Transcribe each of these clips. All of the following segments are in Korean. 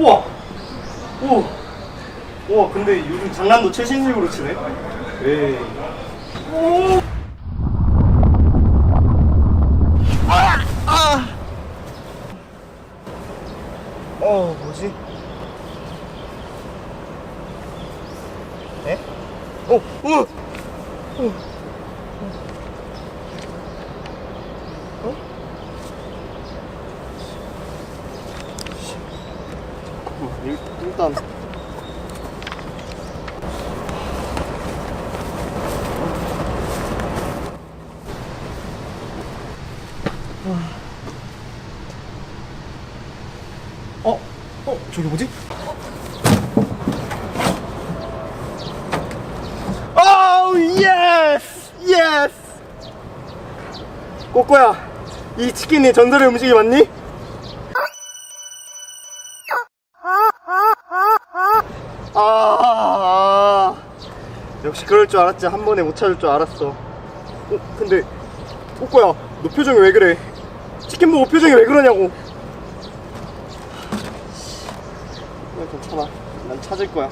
우와! 우와! 우와, 근데 요즘 장난도 최신식으로 치네? 예. 오! 아! 아! 어, 뭐지? 에? 오! 오! 오! 일, 일단. 어? 어? 저기 뭐지? 오 예스! 예스! 꼬꼬야 이 치킨이 전설의 음식이 맞니? 역시 그럴 줄 알았지. 한 번에 못 찾을 줄 알았어. 어 근데 꼬꼬야? 너 표정이 왜 그래? 치킨 보고 표정이 왜 그러냐고. 어, 괜찮아. 난 찾을 거야.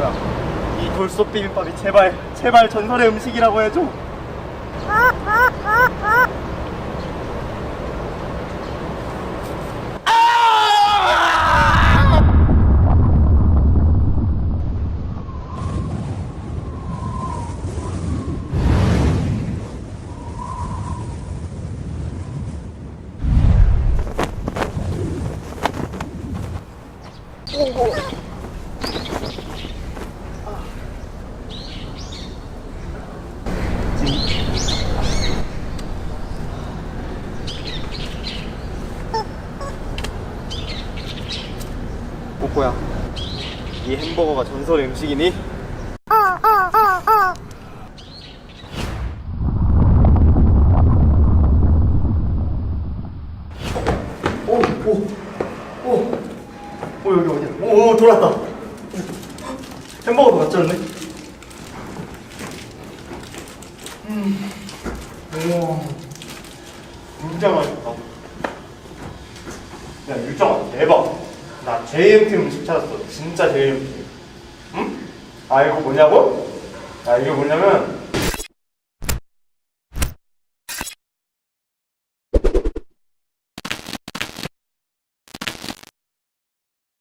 뭐야? 이 돌솥 비빔밥이 제발 제발 전설의 음식이라고 해줘. 꼬꼬야, 이 햄버거가 전설의 음식이니? 오, 오, 오, 오 여기 어디야? 오, 오 돌았다. 햄버거도 맞췄네. 음, 우와, 진짜 맛있다. 야 유정아 대박 나 JMT 음식 찾았어 진짜 JMT 응? 아 이거 뭐냐고? 아 이게 뭐냐면